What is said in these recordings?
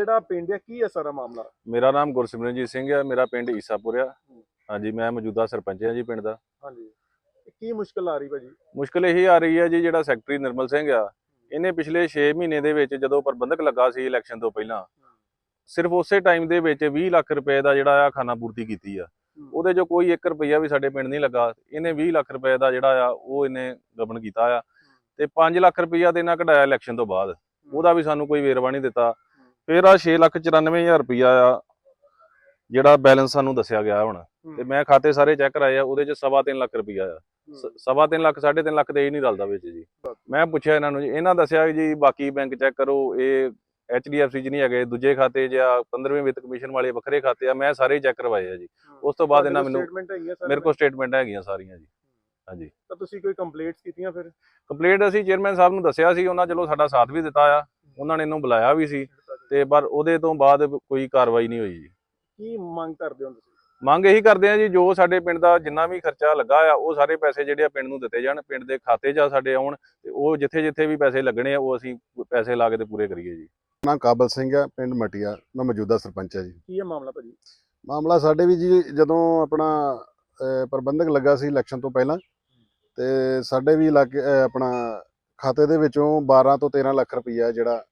ਕਿਹੜਾ ਪਿੰਡ ਹੈ ਕੀ ਹੈ ਸਾਰਾ ਮਾਮਲਾ? ਮੇਰਾ ਨਾਮ ਗੁਰਸਿਮਰਨਜੀਤ ਸਿੰਘ ਹੈ ਮੇਰਾ ਪਿੰਡ ਈਸਾਪੁਰ ਆ ਹਾਂਜੀ ਮੈਂ ਮੌਜੂਦਾ ਸਰਪੰਚ ਹਾਂ ਜੀ ਪਿੰਡ ਦਾ। ਹਾਂਜੀ। ਕੀ ਮੁਸ਼ਕਲ ਆ ਰਹੀ ਭਾਜੀ? ਮੁਸ਼ਕਲ ਇਹੀ ਆ ਰਹੀ ਹੈ ਜੀ ਜਿਹੜਾ ਸੈਕਟਰੀ ਨਿਰਮਲ ਸਿੰਘ ਆ ਇਹਨੇ ਪਿਛਲੇ 6 ਮਹੀਨੇ ਦੇ ਵਿੱਚ ਜਦੋਂ ਪ੍ਰਬੰਧਕ ਲੱਗਾ ਸੀ ਇਲੈਕਸ਼ਨ ਤੋਂ ਪਹਿਲਾਂ ਸਿਰਫ ਉਸੇ ਟਾਈਮ ਦੇ ਵਿੱਚ 20 ਲੱਖ ਰੁਪਏ ਦਾ ਜਿਹੜਾ ਆ ਖਾਨਾ ਪੂਰਤੀ ਕੀਤੀ ਆ। ਉਹਦੇ ਜੋ ਕੋਈ 1 ਰੁਪਈਆ ਵੀ ਸਾਡੇ ਪਿੰਡ ਨਹੀਂ ਲੱਗਾ। ਇਹਨੇ 20 ਲੱਖ ਰੁਪਏ ਦਾ ਜਿਹੜਾ ਆ ਉਹ ਇਹਨੇ ਗਬਨ ਕੀਤਾ ਆ। ਤੇ 5 ਲੱਖ ਰੁਪਈਆ ਤੇ ਇਹਨਾਂ ਕਢਾਇਆ ਇਲੈਕਸ਼ਨ ਤੋਂ ਬਾਅਦ। ਉਹਦਾ ਵੀ ਸਾਨੂੰ ਕੋਈ ਵੇਰਵਾ ਨਹੀਂ ਦਿੱਤਾ। ਫਿਰ ਆ 6 ਲੱਖ 94000 ਰੁਪਈਆ ਆ ਜਿਹੜਾ ਬੈਲੈਂਸ ਸਾਨੂੰ ਦੱਸਿਆ ਗਿਆ ਹੁਣ। ਤੇ ਮੈਂ ਖਾਤੇ ਸਾਰੇ ਚੈੱਕ ਕਰਾਏ ਆ ਉਹਦੇ ਚ ਸਵਾ ਤਿੰਨ ਲੱਖ ਰੁਪਈਆ ਆ। ਸਵਾ ਤਿੰਨ ਲੱਖ ਸਾਢੇ ਤਿੰਨ ਲੱਖ ਤੇ ਇਹ ਨਹੀਂ ਰਲਦਾ ਵਿੱਚ ਜੀ। ਮੈਂ ਪੁੱਛਿਆ ਇਹਨਾਂ ਨੂੰ ਜੀ ਇਹਨਾਂ ਦੱਸਿਆ ਜੀ ਬਾਕੀ ਬੈਂਕ ਚੈੱਕ ਕਰੋ ਇਹ HDFC ਚ ਨਹੀਂ ਹੈਗੇ ਦੂਜੇ ਖਾਤੇ ਜਾਂ 15ਵੇਂ ਵਿੱਤ ਕਮਿਸ਼ਨ ਵਾਲੇ ਵੱਖਰੇ ਖਾਤੇ ਆ ਮੈਂ ਸਾਰੇ ਚੈੱਕ ਕਰਵਾਏ ਆ ਜੀ। ਉਸ ਤੋਂ ਬਾਅਦ ਇਹਨਾਂ ਮੈਨੂੰ ਮੇਰੇ ਕੋਲ ਸਟੇਟਮੈਂਟ ਹੈਗੀਆਂ ਸਾਰੀਆਂ ਜੀ। ਹਾਂਜੀ। ਤਾਂ ਤੁਸੀਂ ਕੋਈ ਕੰਪਲੇਂਟਸ ਕੀਤੀਆਂ ਫਿਰ? ਕੰਪਲੀਟ ਅਸੀਂ ਚੇਅਰਮੈਨ ਸਾਹਿਬ ਨੂੰ ਦੱਸਿਆ ਸੀ ਉਹਨਾਂ ਚਲੋ ਸਾਡਾ ਸਾਥ ਵੀ ਦਿੱਤਾ ਆ ਉਹਨਾਂ ਨੇ ਇਹਨੂੰ ਬੁਲਾਇਆ ਵੀ ਸੀ। ਤੇ ਪਰ ਉਹਦੇ ਤੋਂ ਬਾਅਦ ਕੋਈ ਕਾਰਵਾਈ ਨਹੀਂ ਹੋਈ ਜੀ। ਕੀ ਮੰਗ ਕਰਦੇ ਹੋ ਤੁਸੀਂ? ਮੰਗ ਇਹੀ ਕਰਦੇ ਆ ਜੀ ਜੋ ਸਾਡੇ ਪਿੰਡ ਦਾ ਜਿੰਨਾ ਵੀ ਖਰਚਾ ਲੱਗਾ ਆ ਉਹ ਸਾਰੇ ਪੈਸੇ ਜਿਹੜੇ ਆ ਪਿੰਡ ਨੂੰ ਦਿੱਤੇ ਜਾਣ ਪਿੰਡ ਦੇ ਖਾਤੇ 'ਚ ਆ ਸਾਡੇ ਆਉਣ ਤੇ ਉਹ ਜਿੱਥੇ ਜਿੱਥੇ ਵੀ ਪੈਸੇ ਲੱਗਣੇ ਆ ਉਹ ਅਸੀਂ ਪੈਸੇ ਲਾ ਕੇ ਤੇ ਪੂਰੇ ਕਰੀਏ ਜੀ। ਨਾਮ ਕਾਬਲ ਸਿੰਘ ਹੈ ਪਿੰਡ ਮਟੀਆ ਮੈਂ ਮੌਜੂਦਾ ਸਰਪੰਚ ਹਾਂ ਜੀ। ਕੀ ਹੈ ਮਾਮਲਾ ਭਾਜੀ? ਮਾਮਲਾ ਸਾਡੇ ਵੀ ਜੀ ਜਦੋਂ ਆਪਣਾ ਪ੍ਰਬੰਧਕ ਲੱਗਾ ਸੀ ਇਲੈਕਸ਼ਨ ਤੋਂ ਪਹਿਲਾਂ ਤੇ ਸਾਡੇ ਵੀ ਇਲਾਕੇ ਆਪਣਾ ਖਾਤੇ ਦੇ ਵਿੱਚੋਂ 12 ਤੋਂ 13 ਲੱਖ ਰੁਪਈਆ ਜਿਹੜਾ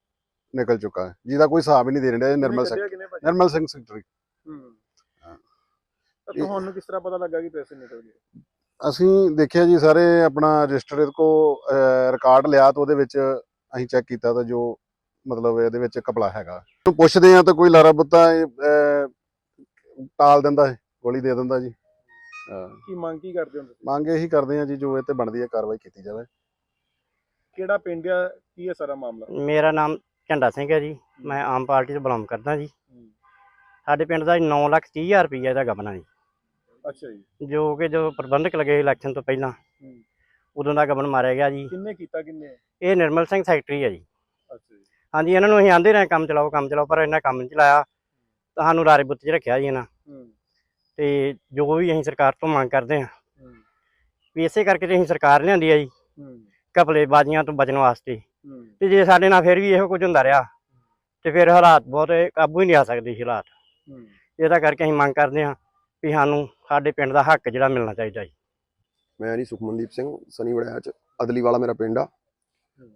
ਨਿਕਲ ਚੁੱਕਾ ਹੈ। ਜਿਹਦਾ ਕੋਈ ਹਿਸਾਬ ਹੀ ਨਹੀਂ ਦੇ ਰਿਹਾ ਨਿਰਮਲ ਸਿੰਘ। ਨਿਰਮਲ ਸਿੰਘ ਸੈਕਟਰੀ ਹੂੰ। ਹਾਂ। ਤਾਂ ਤੁਹਾਨੂੰ ਕਿਸ ਤਰ੍ਹਾਂ ਪਤਾ ਲੱਗਾ ਕਿ ਪੈਸੇ ਨਿਕਲ ਗਏ? ਅਸੀਂ ਦੇਖਿਆ ਜੀ ਸਾਰੇ ਆਪਣਾ ਰਜਿਸਟਰ ਕੋ ਰਿਕਾਰਡ ਲਿਆ ਤਾਂ ਉਹਦੇ ਵਿੱਚ ਅਸੀਂ ਚੈੱਕ ਕੀਤਾ ਤਾਂ ਜੋ ਮਤਲਬ ਇਹਦੇ ਵਿੱਚ ਕਪਲਾ ਹੈਗਾ। ਉਹਨੂੰ ਪੁੱਛਦੇ ਆ ਤਾਂ ਕੋਈ ਲਾਰਾ ਬੁੱਤਾ ਟਾਲ ਦਿੰਦਾ ਹੈ ਗੋਲੀ ਦੇ ਦਿੰਦਾ ਜੀ। ਕੀ ਮੰਗ ਕੀ ਕਰਦੇ ਹੋ ਤੁਸੀਂ? ਮੰਗ ਇਹੀ ਕਰਦੇ ਆ ਜੀ ਜੋ ਇਹ ਤੇ ਬਣਦੀ ਹੈ ਕਾਰਵਾਈ ਕੀਤੀ ਜਾਵੇ। ਕਿਹੜਾ ਪਿੰਡ ਹੈ ਕੀ ਹੈ ਸਾਰਾ ਮਾਮਲਾ? ਮੇਰਾ ਨਾਮ ਝੰਡਾ ਸਿੰਘ ਹੈ ਜੀ। ਮੈਂ ਆਮ ਪਾਰਟੀ ਤੋਂ ਬਿਲੋਂਗ ਕਰਦਾ ਜੀ। ਸਾਡੇ ਪਿੰਡ ਦਾ 9 ਲੱਖ 30 ਹਜ਼ਾਰ ਰੁਪਈਆ ਦਾ ਗਬਨਾ ਜੀ। ਅੱਛਾ ਜੀ। ਜੋ ਕਿ ਜੋ ਪ੍ਰਬੰਧਕ ਲੱਗੇ ਇਲੈਕਸ਼ਨ ਤੋਂ ਪਹਿਲਾਂ। ਉਦੋਂ ਦਾ ਗਬਨ ਮਾਰਿਆ ਗਿਆ ਜੀ। ਕਿੰਨੇ ਕੀਤਾ ਕਿੰਨੇ? ਇਹ ਨਿਰਮਲ ਸਿੰਘ ਸੈਕਟਰੀ ਹੈ ਜੀ। ਅੱਛਾ ਜੀ। ਹਾਂਜੀ ਇਹਨਾਂ ਨੂੰ ਅਸੀਂ ਆਂਦੇ ਰਹੇ ਕੰਮ ਚਲਾਓ ਕੰਮ ਚਲਾਓ ਪਰ ਇਹਨਾਂ ਕੰਮ ਨਹੀਂ ਚਲਾਇਆ। ਤੁਹਾਨੂੰ ਲਾਰੇ ਬੁੱਤ 'ਚ ਰੱਖਿਆ ਜੀ ਇਹਨਾਂ। ਤੇ ਜੋ ਵੀ ਅਸੀਂ ਸਰਕਾਰ ਤੋਂ ਮੰਗ ਕਰਦੇ ਹਾਂ ਹੂੰ। ਵੀ ਇਸੇ ਕਰਕੇ ਤੇ ਅਸੀਂ ਸਰਕਾਰ ਲਿਆਂਦੀ ਆ ਜੀ। ਹੂੰ। ਘਪਲੇ ਬਾਜ਼ੀਆਂ ਤੋਂ ਬਚਣ ਵਾਸਤੇ। ਤੇ ਜੇ ਸਾਡੇ ਨਾਲ ਫਿਰ ਵੀ ਇਹੋ ਕੁਝ ਹੁੰਦਾ ਰਿਹਾ ਤੇ ਫਿਰ ਹਾਲਾਤ ਬਹੁਤ ਕਾਬੂ ਹੀ ਨਹੀਂ ਆ ਸਕਦੇ ਸੀ ਹਾਲਾਤ। ਇਹਦਾ ਕਰਕੇ ਅਸੀਂ ਮੰਗ ਕਰਦੇ ਹਾਂ ਵੀ ਸਾਨੂੰ ਸਾਡੇ ਪਿੰਡ ਦਾ ਹੱਕ ਜਿਹੜਾ ਮਿਲਣਾ ਚਾਹੀਦਾ ਜੀ। ਮੈਂ ਜੀ ਸੁਖਮਨਦੀਪ ਸਿੰਘ ਸਨੀ ਵੜਿਆ ਚ ਅਦਲੀ ਵਾਲਾ ਮੇਰਾ ਪਿੰਡ ਆ।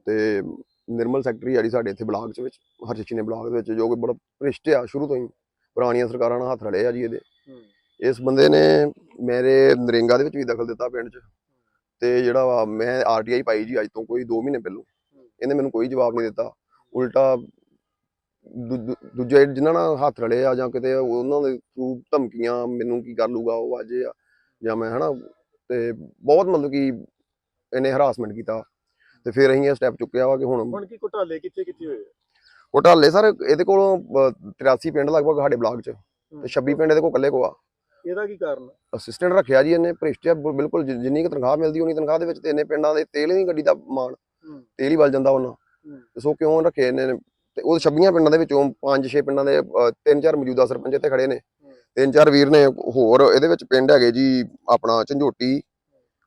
ਤੇ ਨਿਰਮਲ ਸੈਕਟਰੀ ਆ ਜੀ ਸਾਡੇ ਇੱਥੇ ਬਲਾਕ ਚ ਵਿੱਚ ਹਰਚਿੱਚੀ ਨੇ ਬਲਾਕ ਦੇ ਵਿੱਚ ਜੋ ਕਿ ਬੜਾ ਭ੍ਰਿਸ਼ਟ ਆ ਸ਼ੁਰੂ ਤੋਂ ਹੀ ਪੁਰਾਣੀਆਂ ਸਰਕਾਰਾਂ ਨਾਲ ਹੱਥ ਰਲੇ ਆ ਜੀ ਇਹਦੇ। ਇਸ ਬੰਦੇ ਨੇ ਮੇਰੇ ਨਰੇਂਗਾ ਦੇ ਵਿੱਚ ਵੀ ਦਖਲ ਦਿੱਤਾ ਪਿੰਡ ਚ। ਤੇ ਜਿਹੜਾ ਮੈਂ ਆਰਟੀਆਈ ਪਾਈ ਜੀ ਅੱਜ ਤੋਂ ਕੋਈ 2 ਮਹੀਨੇ ਪਹਿਲੋਂ। ਇਹਨੇ ਮੈਨੂੰ ਕੋਈ ਜਵਾਬ ਨਹੀਂ ਦਿੱਤਾ। ਉਲਟਾ ਦੂ- ਦੂ- ਦੂਜੇ ਜਿਨ੍ਹਾਂ ਨਾਲ ਹੱਥ ਰਲੇ ਆ ਜਾਂ ਕਿਤੇ ਉਹਨਾਂ ਦੇ ਥਰੂ ਧਮਕੀਆਂ ਮੈਨੂੰ ਕੀ ਕਰ ਲੂਗਾ ਉਹ ਅੱਜ ਆ ਜਾਂ ਮੈਂ ਹਨਾ? ਤੇ ਬਹੁਤ ਮਤਲਬ ਕਿ ਇਹਨੇ ਹਰਾਸਮੈਂਟ ਕੀਤਾ। ਤੇ ਫਿਰ ਅਸੀਂ ਇਹ ਸਟੈਪ ਚੁੱਕਿਆ ਵਾ ਕਿ ਹੁਣ ਹੁਣ ਕੀ ਘੁਟਾਲੇ ਕਿੱਥੇ ਕਿੱਥੇ ਹੋਏ ਘੋਟਾਲੇ ਸਰ ਇਹਦੇ ਕੋਲੋਂ ਅਹ, 83 ਪਿੰਡ ਲਗਭਗ ਸਾਡੇ ਬਲਾਕ ਚ ਤੇ 26 ਪਿੰਡ ਇਹਦੇ ਕੋਲ ਇਕੱਲੇ ਕੋ ਆ। ਇਹਦਾ ਕੀ ਕਾਰਨ ਅਸਿਸਟੈਂਟ ਰੱਖਿਆ ਜੀ ਇਹਨੇ ਭ੍ਰਿਸ਼ਟਿਆ ਬਿ- ਬਿਲਕੁਲ ਜਿੰਨੀ ਕੁ ਤਨਖਾਹ ਮਿਲਦੀ ਉਨੀ ਤਨਖਾਹ ਦੇ ਵਿੱਚ ਤੇ ਇਹਨੇ ਪਿੰਡਾਂ ਦੇ ਤੇਲ ਨਹੀਂ ਗੱਡੀ ਦਾ ਮਾਣ ਤੇਲ ਹੀ ਵੱਲ ਜਾਂਦਾ ਉਹਨਾਂ। ਸੋ ਕਿਉਂ ਰੱਖੇ ਨੇ? ਤੇ ਉਹ 26 ਪਿੰਡਾਂ ਦੇ ਵਿੱਚੋਂ 5-6 ਪਿੰਡਾਂ ਦੇ ਅਹ, ਤਿੰਨ ਚਾਰ ਮੌਜੂਦਾ ਸਰਪੰਚ ਇੱਥੇ ਖੜੇ ਨੇ। ਤਿੰਨ ਚਾਰ ਵੀਰ ਨੇ ਹੋਰ ਇਹਦੇ ਵਿੱਚ ਪਿੰਡ ਹੈਗੇ ਜੀ ਆਪਣਾ ਝੰਜੋਟੀ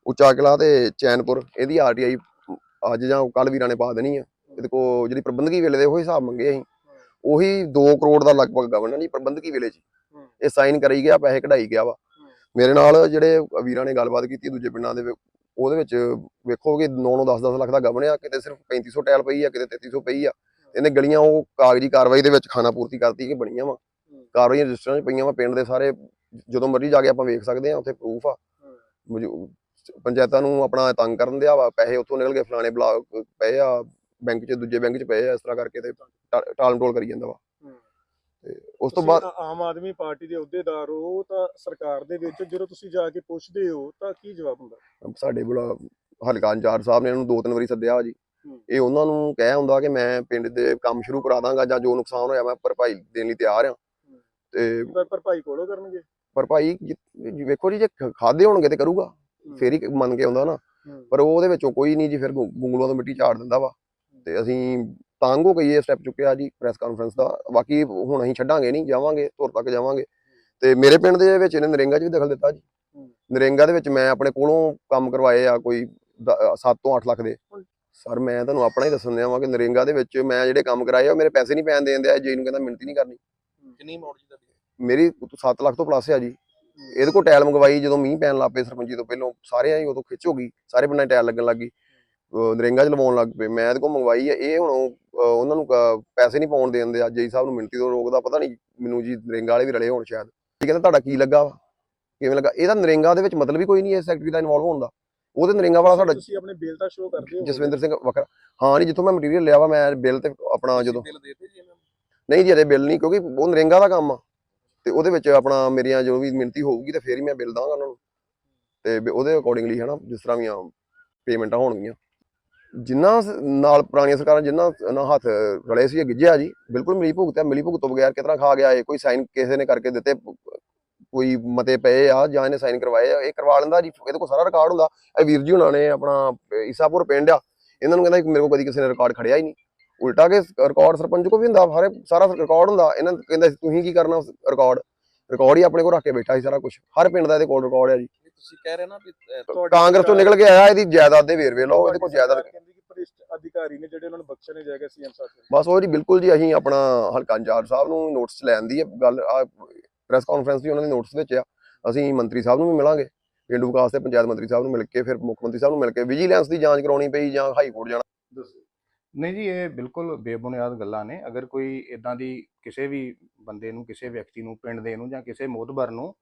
ਉੱਚਾ ਕਿਲਾ ਤੇ ਚੈਨਪੁਰ ਇਹਦੀ ਆਰਟੀਆਈ ਅੱਜ ਜਾਂ ਕੱਲ ਵੀਰਾਂ ਨੇ ਪਾ ਦੇਣੀ ਆ। ਇਹਦੇ ਕੋ ਜਿਹੜੀ ਪ੍ਰਬੰਧਕੀ ਵੇਲੇ ਦੇ ਉਹ ਹਿਸਾਬ ਮੰਗੇ ਅਸੀਂ। ਉਹੀ 2 ਕਰੋੜ ਦਾ ਲਗਭਗ ਗਵਰਨਰ ਜੀ ਪ੍ਰਬੰਧਕੀ ਵੇਲੇ 'ਚ। ਇਹ ਸਾਈਨ ਕਰਾਈ ਗਿਆ ਪੈਸੇ ਕਢਾਈ ਗਿਆ ਵਾ। ਮੇਰੇ ਨਾਲ ਜਿਹੜੇ ਵੀਰਾਂ ਨੇ ਗੱਲਬਾਤ ਕੀਤੀ ਦੂਜੇ ਪਿੰਡਾਂ ਦੇ ਉਹਦੇ ਵਿੱਚ ਵੇਖੋ ਕਿ 9-9 10-10 ਲੱਖ ਦਾ ਗਵਨ ਆ ਕਿਤੇ ਸਿਰਫ 3500 ਟੈਲ ਪਈ ਆ ਕਿਤੇ 3300 ਪਈ ਆ। ਇਹਨੇ ਗਲੀਆਂ ਉਹ ਕਾਗਜ਼ੀ ਕਾਰਵਾਈ ਦੇ ਵਿੱਚ ਖਾਨਾ ਪੂਰਤੀ ਕਰਤੀ ਕਿ ਬਣੀਆਂ ਵਾ। ਕਾਰਵਾਈਆਂ ਰਜਿਸਟਰਾਂ 'ਚ ਪਈਆਂ ਵਾ ਪਿੰਡ ਦੇ ਸਾਰੇ ਜਦੋਂ ਮਰਜ਼ੀ ਜਾ ਕੇ ਆਪਾਂ ਵੇਖ ਸਕਦੇ ਆ ਉੱਥੇ ਪ੍ਰੂਫ ਆ। ਪੰਚਾਇਤਾਂ ਨੂੰ ਆਪਣਾ ਤੰਗ ਕਰਨ ਦਿਆ ਵਾ ਪੈਸੇ ਉੱਥੋਂ ਨਿਕਲ ਕੇ ਫਲਾਣੇ ਬਲਾਕ ਪਏ ਆ ਬੈਂਕ 'ਚ ਦੂਜੇ ਬੈਂਕ 'ਚ ਪਏ ਆ ਇਸ ਤਰ੍ਹਾਂ ਕਰਕੇ ਤੇ ਟਾ- ਟਾਲ ਕਰੀ ਜਾਂਦਾ ਵਾ। ਤੇ ਉਸ ਤੋਂ ਬਾਅਦ ਆਮ ਆਦਮੀ ਪਾਰਟੀ ਦੇ ਅਹੁਦੇਦਾਰ ਹੋ ਤਾਂ ਸਰਕਾਰ ਦੇ ਵਿੱਚ ਜਦੋਂ ਤੁਸੀਂ ਜਾ ਕੇ ਪੁੱਛਦੇ ਹੋ ਤਾਂ ਕੀ ਜਵਾਬ ਹੁੰਦਾ? ਸਾਡੇ ਬੁਲਾ ਹਲਕਾ ਇੰਚਾਰਜ ਸਾਹਿਬ ਨੇ ਇਹਨੂੰ ਦੋ ਤਿੰਨ ਵਾਰੀ ਸੱਦਿਆ ਜੀ। ਹੂੰ। ਇਹ ਉਹਨਾਂ ਨੂੰ ਕਹਿ ਹੁੰਦਾ ਕਿ ਮੈਂ ਪਿੰਡ ਦੇ ਕੰਮ ਸ਼ੁਰੂ ਕਰਾ ਦਾਂਗਾ ਜਾਂ ਜੋ ਨੁਕਸਾਨ ਹੋਇਆ ਮੈਂ ਭਰਪਾਈ ਦੇਣ ਲਈ ਤਿਆਰ ਆ ਤੇ ਭਰਪਾਈ ਕੋਲੋਂ ਕਰਨਗੇ? ਭਰਪਾਈ ਵੇਖੋ ਜੀ ਜੇ ਖਾਦੇ ਹੋਣਗੇ ਤੇ ਕਰੂਗਾ। ਫੇਰ ਹੀ ਮੰਨ ਕੇ ਆਉਂਦਾ ਨਾ। ਪਰ ਉਹਦੇ ਵਿੱਚੋਂ ਕੋਈ ਨਹੀਂ ਜੀ ਫਿਰ ਗੁੰਗਲੂਆਂ ਤੋਂ ਮਿੱਟੀ ਝਾੜ ਦਿੰਦਾ ਵਾ। ਤੇ ਅਸੀਂ ਤੰਗ ਹੋ ਗਈ ਇਹ ਸਟੈਪ ਚੁੱਕਿਆ ਜੀ ਪ੍ਰੈਸ ਕਾਨਫਰੰਸ ਦਾ। ਬਾਕੀ ਹੁਣ ਅਸੀਂ ਛੱਡਾਂਗੇ ਨਹੀਂ ਜਾਵਾਂਗੇ ਧੁਰ ਤੱਕ ਜਾਵਾਂਗੇ। ਤੇ ਮੇਰੇ ਪਿੰਡ ਦੇ ਵਿੱਚ ਇਹਨੇ ਨਰੇਂਗਾ 'ਚ ਵੀ ਦਖਲ ਦਿੱਤਾ ਜੀ। ਨਰੇਂਗਾ ਦੇ ਵਿੱਚ ਮੈਂ ਆਪਣੇ ਕੋਲੋਂ ਕੰਮ ਕਰਵਾਏ ਆ ਕੋਈ 7 ਤੋਂ 8 ਲੱਖ ਦੇ। ਸਰ ਮੈਂ ਤੁਹਾਨੂੰ ਆਪਣਾ ਹੀ ਦੱਸਣ ਦਿਆਂ ਵਾਂ ਕਿ ਨਰੇਗਾ ਦੇ ਵਿੱਚ ਮੈਂ ਜਿਹੜੇ ਕੰਮ ਕਰਾਏ ਆ ਮੇਰੇ ਪੈਸੇ ਨਹੀਂ ਪੈਣ ਦੇਣ ਦਿਆ। ਜੇ ਨੂੰ ਕਹਿੰਦਾ ਮਿਹਨਤੀ ਨਹੀਂ ਕਰਨੀ। ਕਿੰਨੀ ਅਮਾਉਂਟ ਜੀ ਤੁਹਾਡੀ? ਮੇਰੀ 7 ਲੱਖ ਤੋਂ ਪਲੱਸ ਆ ਜੀ। ਇਹਦੇ ਕੋਲ ਟਾਇਲ ਮੰਗਵਾਈ ਜਦੋਂ ਮੀਂਹ ਪੈਣ ਲੱਗ ਪਏ ਸਰਪੰਚੀ ਤੋਂ ਪਹਿਲਾਂ ਸਾਰਿਆਂ ਹੀ ਉਦੋਂ ਖਿੱਚ ਹੋ ਗਈ। ਸਾਰੇ ਪਿੰਡਾਂ ਟਾਇਲ ਲੱਗਣ ਲੱਗ ਗਈ। ਨਰੇਗਾ 'ਚ ਲਵਾਉਣ ਲੱਗ ਪਏ। ਮੈਂ ਇਹਦੇ ਕੋਲ ਮੰਗਵਾਈ ਆ। ਇਹ ਹੁਣ ਉਹਨਾਂ ਨੂੰ ਪੈਸੇ ਨਹੀਂ ਪਾਉਣ ਦੇਣ ਦੇ। ਜੇਈ ਸਾਹਿਬ ਨੂੰ ਮਿੰਤੀ ਤੋਂ ਰੋਕਦਾ। ਪਤਾ ਨਹੀਂ ਮੈਨੂੰ ਜੀ ਨਰੇਗਾ ਵਾਲੇ ਵੀ ਰਲੇ ਹੋਣ ਸ਼ਾਇਦ। ਇਹ ਕਹਿੰਦਾ ਤੁਹਾਡਾ ਕੀ ਲੱਗਾ ਵਾ? ਕਿਵੇਂ ਲੱਗਾ? ਇਹਦਾ ਨਰੇਗਾ ਦੇ ਵਿੱਚ ਮਤਲਬ ਹੀ ਕੋਈ ਨਹੀਂ ਇਸ ਸੈਕਟਰੀ ਦਾ ਇਨਵੋਲਵ ਹੋਣ ਦਾ। ਉਹਦੇ ਨਰੇਗਾ ਵਾਲਾ ਸਾਡਾ ਤੁਸੀਂ ਆਪਣੇ ਬਿੱਲ ਤਾਂ ਸ਼ੋਅ ਕਰਦੇ ਹੋ ਜਸਵਿੰਦਰ ਸਿੰਘ ਵੱਖਰਾ। ਹਾਂ ਨਹੀਂ ਜਿੱਥੋਂ ਮੈਂ ਮਟੀਰੀਅਲ ਲਿਆ ਵਾ ਮੈਂ ਬਿੱਲ ਤੇ ਆਪਣਾ ਜਦੋਂ ਬਿੱਲ ਦੇਤੇ ਜੀ ਇਹਨਾਂ ਨੂੰ? ਨਹੀਂ ਜੀ ਅਜੇ ਬਿੱਲ ਨਹੀਂ ਕਿਉਂਕਿ ਉਹ ਨਰੇਗਾ ਦਾ ਕੰਮ ਆ। ਤੇ ਉਹਦੇ ਵਿੱਚ ਆਪਣਾ ਮੇਰੀਆਂ ਜੋ ਵੀ ਮਿਹਨਤੀ ਹੋਊਗੀ ਤੇ ਫੇਰ ਹੀ ਮੈਂ ਬਿੱਲ ਦਾਂਗਾ ਉਹਨਾਂ ਨੂੰ। ਤੇ ਉਹਦੇ ਅਕੋਰਡਿੰਗਲੀ ਹਨਾ ਜਿਸ ਤਰ੍ਹਾਂ ਵੀ ਪੇਮੈਂਟਾਂ ਹੋਣਗੀਆਂ। ਜਿੰਨਾ ਨਾਲ ਪੁਰਾਣੀਆਂ ਸਰਕਾਰਾਂ ਜਿੰਨਾ ਨਾਲ ਹੱਥ ਰਲੇ ਸੀ ਇਹ ਗਿੱਜਿਆ ਜੀ, ਬਿਲਕੁਲ ਮਿਲੀ ਭੁਗਤ ਹੈ ਮਿਲੀ ਭੁਗਤ ਤੋਂ ਬਗੈਰ ਕਿਤਨਾ ਖਾ ਗਿਆ ਇਹ, ਕੋਈ ਸਾਈਨ ਕਿਸੇ ਨੇ ਕਰਕੇ ਦਿੱਤੇ ਕੋਈ ਮਤੇ ਪਏ ਆ, ਜਾਂ ਇਹਨੇ ਸਾਈਨ ਕਰਵਾਏ ਆ, ਇਹ ਕਰਵਾ ਲੈਂਦਾ ਜੀ, ਇਹਦੇ ਕੋਲ ਸਾਰਾ ਰਿਕਾਰਡ ਹੁੰਦਾ। ਇਹ ਵੀਰ ਜੀ ਹੁਣਾਂ ਨੇ ਆਪਣਾ ਈਸਾਪੁਰ ਪਿੰਡ ਆ, ਇਹਨਾਂ ਨੂੰ ਕਹਿੰਦਾ ਮੇਰੇ ਕੋਲ ਕਦੀ ਕਿਸੇ ਨੇ ਰਿਕਾਰਡ ਖੜਿਆ ਹੀ ਨਹੀਂ। ਉਲਟਾ ਕੇ ਰਿਕਾਰਡ ਸਰਪੰਚ ਕੋ ਵੀ ਹੁੰਦਾ ਸਾਰੇ ਸਾਰਾ, ਰਿਕਾਰਡ ਹੁੰਦਾ, ਇਹਨਾਂ ਕਹਿੰਦਾ ਤੁਸੀਂ ਕੀ ਕਰਨਾ ਰਿਕਾਰਡ? ਰਿਕਾਰਡ ਹੀ ਆਪਣੇ ਕੋਲ ਰੱਖ ਕੇ ਬੈਠਾ ਸੀ ਸਾਰਾ ਕੁਝ ਹਰ ਪਿੰਡ ਦਾ ਇਹਦੇ ਕੋਲ ਰਿਕਾਰਡ ਆ ਜੀ। ਤੁਸੀਂ ਕਹਿ ਰਹੇ ਨਾ ਵੀ ਅਹ, ਤੁਹਾਡੀ ਕਾਂਗਰਸ ਤੋਂ ਨਿਕਲ ਕੇ ਆਇਆ ਇਹਦੀ ਜਾਇਦਾਦ ਦੇ ਵੇਰਵੇ ਲਓ ਇਹਦੇ ਕੋਲ ਜਾਇਦਾਦ ਕਹਿੰਦੀ ਕਿ ਭ੍ਰਿਸ਼ਟ ਅਧਿਕਾਰੀ ਨੇ ਜਿਹੜੇ ਉਹਨਾਂ ਨੂੰ ਬਖਸ਼ੇ ਨਹੀਂ ਜਾਏਗਾ ਸੀਐਮ ਸਾਹਿਬ ਬਸ ਉਹ ਜੀ ਬਿਲਕੁਲ ਜੀ ਅਸੀਂ ਆਪਣਾ ਹਲਕਾ ਇੰਚਾਰਜ ਸਾਹਿਬ ਨੂੰ ਨੋਟਿਸ ਲੈਣ ਦੀ ਹੈ ਗੱਲ ਪ੍ਰੈਸ ਕਾਨਫਰੰਸ ਵੀ ਉਹਨਾਂ ਦੀ ਨੋਟਿਸ ਵਿੱਚ ਆ। ਅਸੀਂ ਮੰਤਰੀ ਸਾਹਿਬ ਨੂੰ ਵੀ ਮਿਲਾਂਗੇ ਪਿੰਡੂ ਵਿਕਾਸ ਤੇ ਪੰਚਾਇਤ ਮੰਤਰੀ ਸਾਹਿਬ ਨੂੰ ਮਿਲ ਕੇ ਫਿਰ ਮੁੱਖ ਮੰਤਰੀ ਸਾਹਿਬ ਨੂੰ ਮਿਲ ਕੇ ਵਿਜੀਲੈਂਸ ਦੀ ਜਾਂਚ ਕਰਾਉਣੀ ਪਈ ਜਾਂ ਹਾਈ ਕੋਰਟ ਜਾਣਾ। ਦੱਸੋ। ਨਹੀਂ ਜੀ ਇਹ ਬਿਲਕੁਲ ਬੇਬੁਨਿਆਦ ਗੱਲਾਂ ਨੇ। ਅਗਰ ਕੋਈ ਇਦਾਂ ਦੀ ਕਿਸੇ ਵੀ ਬੰਦੇ ਨੂੰ ਕਿਸੇ ਵਿਅਕਤੀ ਨੂੰ ਪਿੰਡ ਦੇ ਨੂੰ ਜਾਂ ਕਿਸੇ ਮੋਤਬਰ ਨੂੰ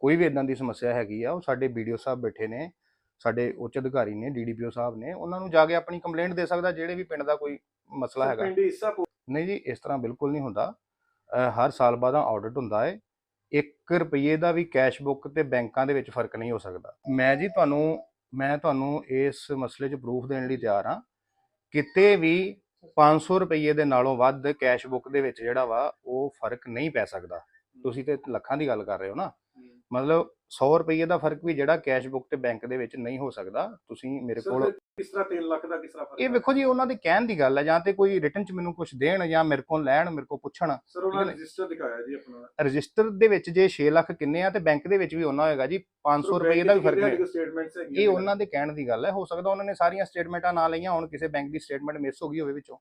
ਕੋਈ ਵੀ ਇਦਾਂ ਦੀ ਸਮੱਸਿਆ ਹੈਗੀ ਆ ਉਹ ਸਾਡੇ ਵੀਡੀਓ ਸਾਹਿਬ ਬੈਠੇ ਨੇ ਸਾਡੇ ਉੱਚ ਅਧਿਕਾਰੀ ਨੇ ਡੀਡੀਪੀਓ ਸਾਹਿਬ ਨੇ ਉਹਨਾਂ ਨੂੰ ਜਾ ਕੇ ਆਪਣੀ ਕੰਪਲੇਂਟ ਦੇ ਸਕਦਾ ਜਿਹੜੇ ਵੀ ਪਿੰਡ ਦਾ ਕੋਈ ਮਸਲਾ ਹੈਗਾ। ਨਹੀਂ ਜੀ ਇਸ ਤਰ੍ਹਾਂ ਬਿਲਕੁਲ ਨਹੀਂ ਹੁੰਦਾ। ਹਰ ਸਾਲ ਬਾਅਦ ਆਡਿਟ ਹੁੰਦਾ ਹੈ 1 ਰੁਪਏ ਦਾ ਵੀ ਕੈਸ਼ ਬੁੱਕ ਤੇ ਬੈਂਕਾਂ ਦੇ ਵਿੱਚ ਫ਼ਰਕ ਨਹੀਂ ਹੋ ਸਕਦਾ। ਮੈਂ ਜੀ ਤੁਹਾਨੂੰ ਮੈਂ ਤੁਹਾਨੂੰ ਇਸ ਮਸਲੇ 'ਚ ਪ੍ਰੂਫ ਦੇਣ ਲਈ ਤਿਆਰ ਹਾਂ। ਕਿਤੇ ਵੀ 500 ਰੁਪਏ ਦੇ ਨਾਲੋਂ ਵੱਧ ਕੈਸ਼ ਬੁੱਕ ਦੇ ਵਿੱਚ ਜਿਹੜਾ ਵਾ ਉਹ ਫ਼ਰਕ ਨਹੀਂ ਪੈ ਸਕਦਾ। ਤੁਸੀਂ ਤੇ ਲੱਖਾਂ ਦੀ ਗੱਲ ਕਰ ਰਹੇ ਹੋ ਨਾ। ਮਤਲਬ 100 ਰੁਪਏ ਦਾ ਫ਼ਰਕ ਵੀ ਜਿਹੜਾ ਕੈਸ਼ ਬੁੱਕ ਤੇ ਬੈਂਕ ਦੇ ਵਿੱਚ ਨਹੀਂ ਹੋ ਸਕਦਾ। ਤੁਸੀਂ ਮੇਰੇ ਕੋਲ ਕਿਸ ਤਰ੍ਹਾਂ 3 ਲੱਖ ਦਾ ਕਿਸ ਤਰ੍ਹਾਂ ਫ਼ਰਕ ਇਹ ਹੈ? ਵੇਖੋ ਜੀ ਉਹਨਾਂ ਦੇ ਕਹਿਣ ਦੀ ਗੱਲ ਹੈ ਜਾਂ ਤੇ ਕੋਈ ਰਿਟਨ ਚ ਮੈਨੂੰ ਕੁਝ ਦੇਣ ਜਾਂ ਮੇਰੇ ਕੋਲ ਲੈਣ ਮੇਰੇ ਕੋਲ ਪੁੱਛਣ। ਸਰ ਉਹਨਾਂ ਨੇ ਹੈ। ਰਜਿਸਟਰ ਦਿਖਾਇਆ ਜੀ ਆਪਣਾ। ਰਜਿਸਟਰ ਦੇ ਵਿੱਚ ਜੇ 6 ਲੱਖ ਕਿੰਨੇ ਆ ਤੇ ਬੈਂਕ ਦੇ ਵਿੱਚ ਵੀ ਉਹਨਾਂ ਹੋਏਗਾ ਜੀ 500 ਰੁਪਏ ਦਾ ਵੀ ਫ਼ਰਕ ਹੈਗੀਆਂ ਇਹ ਉਹਨਾਂ ਦੇ ਕਹਿਣ ਦੀ ਗੱਲ ਹੈ ਹੋ ਸਕਦਾ ਉਹਨਾਂ ਨੇ ਸਾਰੀਆਂ ਸਟੇਟਮੈਂਟਾਂ ਨਾ ਲਈਆਂ ਹੁਣ ਕਿਸੇ ਬੈਂਕ ਦੀ ਸਟੇਟਮੈਂਟ ਮਿਸ ਹੋ ਗਈ ਹੋਵੇ ਵਿੱਚੋਂ।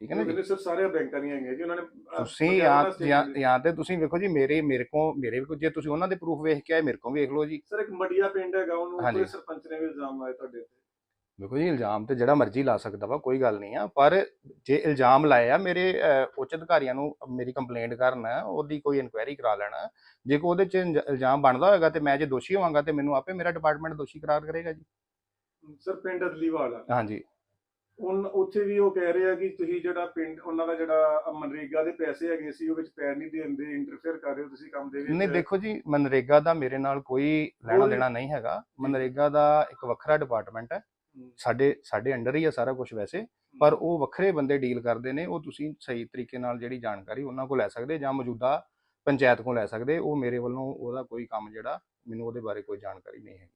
ਠੀਕ ਹੈ ਨਾ ਜੀ? ਕਹਿੰਦੇ ਸਰ ਸਾਰੇ ਬੈਂਕਾਂ ਦੀਆਂ ਹੈਗੀਆਂ ਜੀ ਉਹਨਾਂ ਨੇ ਅਹ, ਤੁਸੀਂ ਪਟਿਆਲਾ ਜਾਂ statement ਜਾਂ- ਦੀ। ਜਾਂ ਤੇ ਤੁਸੀਂ ਵੇਖੋ ਜੀ ਮੇਰੇ ਮੇਰੇ ਕੋ ਮੇਰੇ ਵੀ ਜੇ ਤੁਸੀਂ ਉਹਨਾਂ ਦੇ ਪ੍ਰੂਫ ਵੇਖ ਕੇ ਆਏ ਮੇਰੇ ਕੋ ਵੇਖ ਲਓ ਜੀ। ਸਰ ਇੱਕ ਮੜੀਆ ਪਿੰਡ ਹੈਗਾ ਉਹਨੂੰ ਹਾਂਜੀ। ਕੋਈ ਸਰਪੰਚ ਨੇ ਵੀ ਇਲਜ਼ਾਮ ਲਾਇਆ ਤੁਹਾਡੇ ਤੇ। ਵੇਖੋ ਜੀ ਇਲਜ਼ਾਮ ਤੇ ਜਿਹੜਾ ਮਰਜ਼ੀ ਲਾ ਸਕਦਾ ਵਾ ਕੋਈ ਗੱਲ ਨਹੀਂ ਆ। ਪਰ ਜੇ ਇਲਜ਼ਾਮ ਲਾਏ ਆ ਮੇਰੇ ਅਹ, ਉੱਚ ਅਧਿਕਾਰੀਆਂ ਨੂੰ ਮੇਰੀ ਕੰਪਲੇਂਟ ਕਰਨ ਉਹਦੀ ਕੋਈ ਇਨਕੁਆਇਰੀ ਕਰਾ ਲੈਣਾ। ਜੇ ਕੋ ਉਹਦੇ ਚ ਇੰਜ- ਇਲਜ਼ਾਮ ਬਣਦਾ ਹੋਏਗਾ ਤੇ ਮੈਂ ਜੇ ਦੋਸ਼ੀ ਹੋਵਾਂਗਾ ਤੇ ਮੈਨੂੰ ਆਪੇ ਮੇਰਾ ਡਿਪਾਰਟਮੈਂਟ ਦੋਸ਼ੀ ਕਰਾਰ ਕਰੇਗਾ ਜੀ। ਸਰ ਪਿੰਡ ਅਦਲੀਵਾਲ ਆ। ਹਾਂਜੀ। ਉਨ ਉੱਥੇ ਵੀ ਉਹ ਕਹਿ ਰਹੇ ਆ ਕਿ ਤੁਸੀਂ ਜਿਹੜਾ ਪਿੰਡ ਉਹਨਾਂ ਦਾ ਜਿਹੜਾ ਮਨਰੇਗਾ ਦੇ ਪੈਸੇ ਹੈਗੇ ਸੀ ਉਹ ਵਿੱਚ ਪੈਰ ਨਹੀਂ ਦੇਂਦੇ ਇੰਟਰਫੇਅਰ ਕਰ ਰਹੇ ਹੋ ਤੁਸੀਂ ਕੰਮ ਦੇ ਵਿੱਚ। ਨਹੀਂ ਦੇਖੋ ਜੀ ਮਨਰੇਗਾ ਦਾ ਮੇਰੇ ਨਾਲ ਕੋਈ ਲੈਣਾ ਦੇਣਾ ਨਹੀਂ ਹੈਗਾ। ਮਨਰੇਗਾ ਦਾ ਇੱਕ ਵੱਖਰਾ ਡਿਪਾਰਟਮੈਂਟ ਹੈ। ਸਾਡੇ ਸਾਡੇ ਅੰਡਰ ਹੀ ਆ ਸਾਰਾ ਕੁਝ ਵੈਸੇ। ਪਰ ਉਹ ਵੱਖਰੇ ਬੰਦੇ ਡੀਲ ਕਰਦੇ ਨੇ ਉਹ ਤੁਸੀਂ ਸਹੀ ਤਰੀਕੇ ਨਾਲ ਜਿਹੜੀ ਜਾਣਕਾਰੀ ਉਹਨਾਂ ਕੋਲ ਲੈ ਸਕਦੇ ਜਾਂ ਮੌਜੂਦਾ ਪੰਚਾਇਤ ਕੋਲ ਲੈ ਸਕਦੇ ਉਹ ਮੇਰੇ ਵੱਲੋਂ ਉਹਦਾ ਕੋਈ ਕੰਮ ਜਿਹੜਾ ਮੈਨੂੰ ਉਹਦੇ ਬਾਰੇ ਕੋਈ ਜਾਣਕਾਰੀ ਨਹੀਂ ਹੈ